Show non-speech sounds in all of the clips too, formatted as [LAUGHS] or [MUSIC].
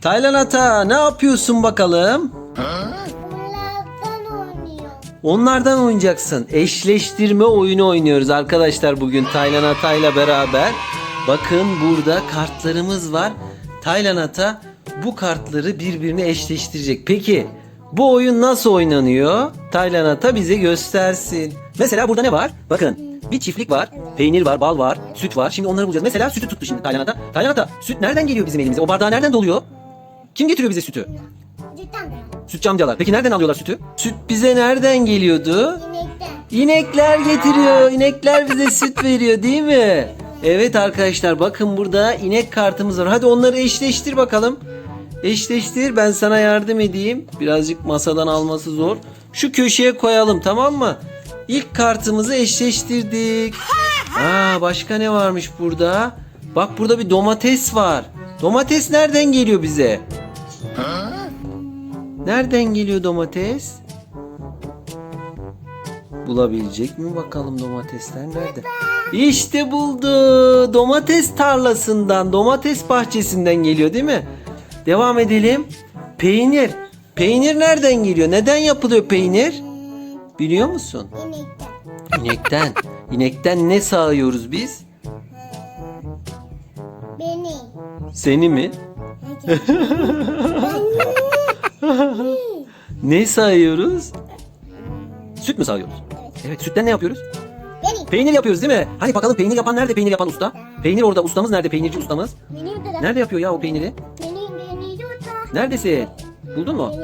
Taylan Ata ne yapıyorsun bakalım? Bunlardan oynuyor. Onlardan oynayacaksın. Eşleştirme oyunu oynuyoruz arkadaşlar bugün Taylan Ata ile beraber. Bakın burada kartlarımız var. Taylan Ata bu kartları birbirine eşleştirecek. Peki bu oyun nasıl oynanıyor? Taylan Ata bize göstersin. Mesela burada ne var? Bakın bir çiftlik var. Peynir var, bal var, süt var. Şimdi onları bulacağız. Mesela sütü tuttu şimdi Taylan Ata. Taylan Ata süt nereden geliyor bizim elimize? O bardağı nereden doluyor? Kim getiriyor bize sütü? Mi? Sütçü amcalar. Peki nereden alıyorlar sütü? Süt bize nereden geliyordu? İnekten. İnekler getiriyor. İnekler bize süt veriyor değil mi? Evet arkadaşlar bakın burada inek kartımız var. Hadi onları eşleştir bakalım. Eşleştir ben sana yardım edeyim. Birazcık masadan alması zor. Şu köşeye koyalım tamam mı? İlk kartımızı eşleştirdik. Aa başka ne varmış burada? Bak burada bir domates var. Domates nereden geliyor bize? Nereden geliyor domates? Bulabilecek mi bakalım domatesler nerede? İşte buldu. Domates tarlasından, domates bahçesinden geliyor değil mi? Devam edelim. Peynir. Peynir nereden geliyor? Neden yapılıyor peynir? Biliyor musun? İnekten. İnekten. İnekten ne sağıyoruz biz? Beni. Seni mi? [LAUGHS] Ne sağıyoruz? Süt mü sağıyoruz? Evet. sütten ne yapıyoruz? Beni. Peynir yapıyoruz değil mi? Hani bakalım peynir yapan nerede peynir yapan usta? Peynir orada ustamız nerede peynirci ustamız? Nerede yapıyor ya o peyniri? Neredesin? Buldun mu?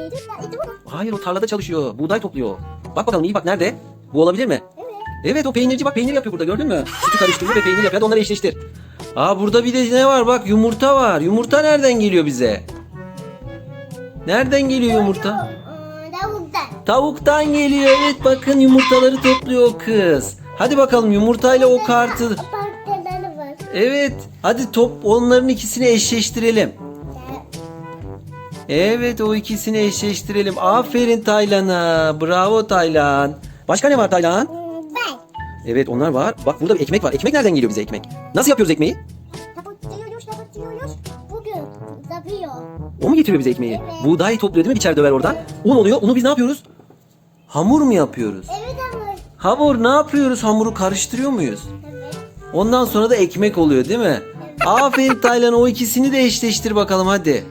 Hayır o tarlada çalışıyor. Buğday topluyor. Bak bakalım iyi bak nerede? Bu olabilir mi? Evet. Evet o peynirci bak peynir yapıyor burada gördün mü? Sütü karıştırıyor ve peynir yapıyor. Hadi onları eşleştir. Aa burada bir de ne var bak yumurta var. Yumurta nereden geliyor bize? Nereden geliyor yumurta? Tavuktan. Tavuktan geliyor evet bakın yumurtaları topluyor o kız. Hadi bakalım yumurtayla o kartı. Evet hadi top onların ikisini eşleştirelim. Evet o ikisini eşleştirelim. Aferin Taylan'a. Bravo Taylan. Başka ne var Taylan? Evet onlar var. Bak burada bir ekmek var. Ekmek nereden geliyor bize ekmek? Nasıl yapıyoruz ekmeği? Kapatıyoruz, kapatıyoruz. Bugün yapıyor. O mu getiriyor bize ekmeği? Evet. Buğday topluyor değil mi? Biçer döver oradan. Un oluyor. Unu biz ne yapıyoruz? Hamur mu yapıyoruz? Evet ama. Hamur ne yapıyoruz? Hamuru karıştırıyor muyuz? Evet. Ondan sonra da ekmek oluyor değil mi? Aferin Taylan o ikisini de eşleştir bakalım hadi.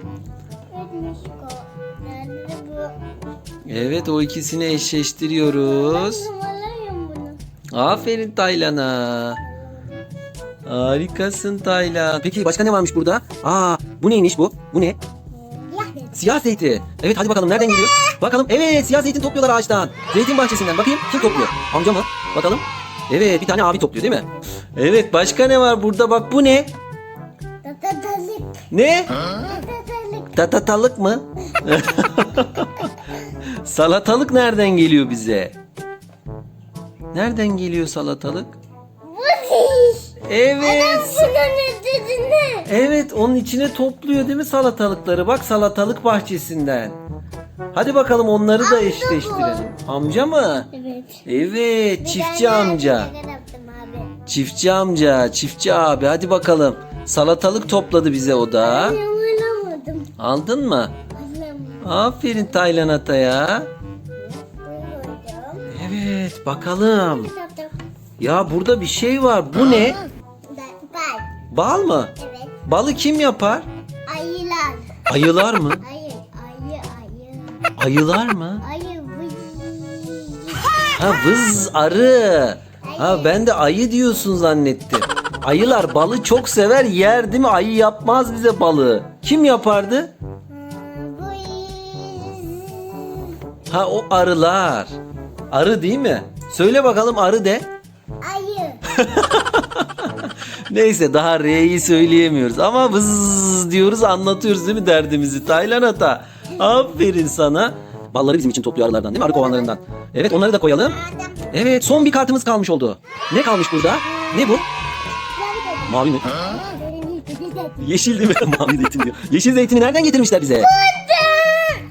Evet o ikisini eşleştiriyoruz. Aferin Taylan'a. Harikasın Taylan. Peki başka ne varmış burada? Aa bu neymiş bu? Bu ne? Siyah zeytin. Evet hadi bakalım nereden geliyor? Bakalım evet siyah zeytin topluyorlar ağaçtan. Zeytin bahçesinden. Bakayım kim topluyor? Amca mı? Bakalım. Evet bir tane abi topluyor değil mi? Evet başka ne var burada bak bu ne? Tatatalık. Ne? Tatatalık. Tatatalık mı? [LAUGHS] [LAUGHS] salatalık nereden geliyor bize? Nereden geliyor salatalık? Evet. Bunun ötesinde. Evet onun içine topluyor değil mi salatalıkları? Bak salatalık bahçesinden. Hadi bakalım onları da eşleştirelim. Amca mı? Evet. Evet çiftçi amca. Ben yaptım abi. Çiftçi amca, çiftçi abi hadi bakalım. Salatalık topladı bize o da. Alamadım. Aldın mı? Aferin Taylan Ata'ya. Evet bakalım. Ya burada bir şey var. Bu ne? Ben. Bal mı? Evet. Balı kim yapar? Ayılar. Ayılar mı? [LAUGHS] Ayı. Ayı. Ayı. Ayılar mı? Ayı. vıy. Ha vız arı. Ha ben de ayı diyorsun zannettim. Ayılar balı çok sever yer değil mi? Ayı yapmaz bize balı. Kim yapardı? Hmm. Ha o arılar. Arı değil mi? Söyle bakalım arı de. Ayı. [LAUGHS] Neyse daha R'yi söyleyemiyoruz ama vız diyoruz anlatıyoruz değil mi derdimizi? Taylan Ata. Aferin sana. Balları bizim için topluyor arılardan değil mi? Arı kovanlarından. Evet onları da koyalım. Evet son bir kartımız kalmış oldu. Ne kalmış burada? Ne bu? Mavi mi? Yeşil değil mi? [LAUGHS] Mavi zeytin diyor. Yeşil zeytini nereden getirmişler bize?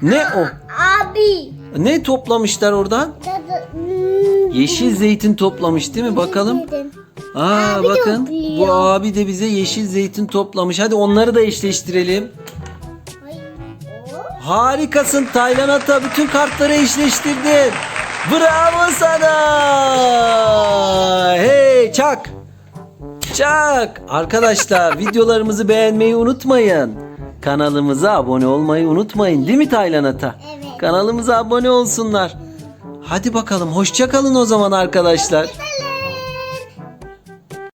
Ne o? Abi. Ne toplamışlar oradan? Yeşil zeytin toplamış değil mi? Bakalım. Aa Abi bakın bu abi de bize yeşil zeytin toplamış. Hadi onları da eşleştirelim. Ay. Harikasın Taylan Ata. Bütün kartları eşleştirdin. Bravo sana. Hey çak. Çak. Arkadaşlar [LAUGHS] videolarımızı beğenmeyi unutmayın. Kanalımıza abone olmayı unutmayın. Değil mi Taylan Ata? Evet. Kanalımıza abone olsunlar. Hadi bakalım hoşça kalın o zaman arkadaşlar.